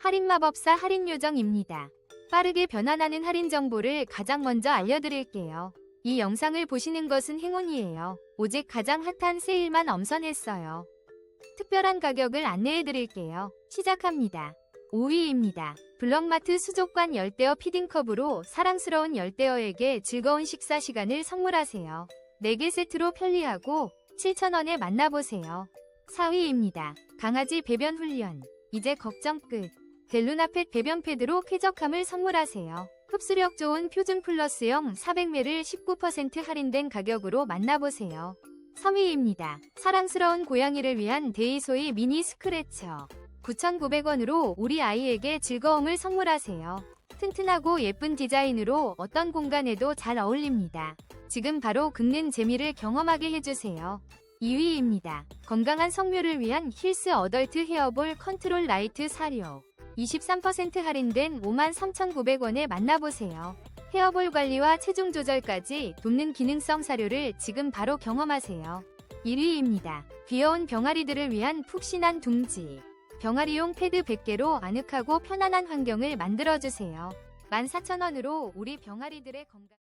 할인마법사 할인요정입니다. 빠르게 변환하는 할인 정보를 가장 먼저 알려드릴게요. 이 영상을 보시는 것은 행운이에요. 오직 가장 핫한 세일만 엄선했어요. 특별한 가격을 안내해드릴게요. 시작합니다. 5위입니다. 블럭마트 수족관 열대어 피딩컵으로 사랑스러운 열대어에게 즐거운 식사 시간을 선물하세요. 4개 세트로 편리하고 7,000원에 만나보세요. 4위입니다. 강아지 배변 훈련. 이제 걱정 끝. 델루나펫 배변 패드로 쾌적함을 선물하세요. 흡수력 좋은 표준 플러스형 400ml 19% 할인된 가격으로 만나보세요. 3위입니다. 사랑스러운 고양이를 위한 데이소이 미니 스크래처. 9,900원으로 우리 아이에게 즐거움을 선물하세요. 튼튼하고 예쁜 디자인으로 어떤 공간에도 잘 어울립니다. 지금 바로 긁는 재미를 경험하게 해주세요. 2위입니다. 건강한 성묘를 위한 힐스 어덜트 헤어볼 컨트롤 라이트 사료. 23% 할인된 53,900원에 만나보세요. 헤어볼 관리와 체중 조절까지 돕는 기능성 사료를 지금 바로 경험하세요. 1위입니다. 귀여운 병아리들을 위한 푹신한 둥지. 병아리용 패드 100개로 아늑하고 편안한 환경을 만들어주세요. 14,000원으로 우리 병아리들의 건강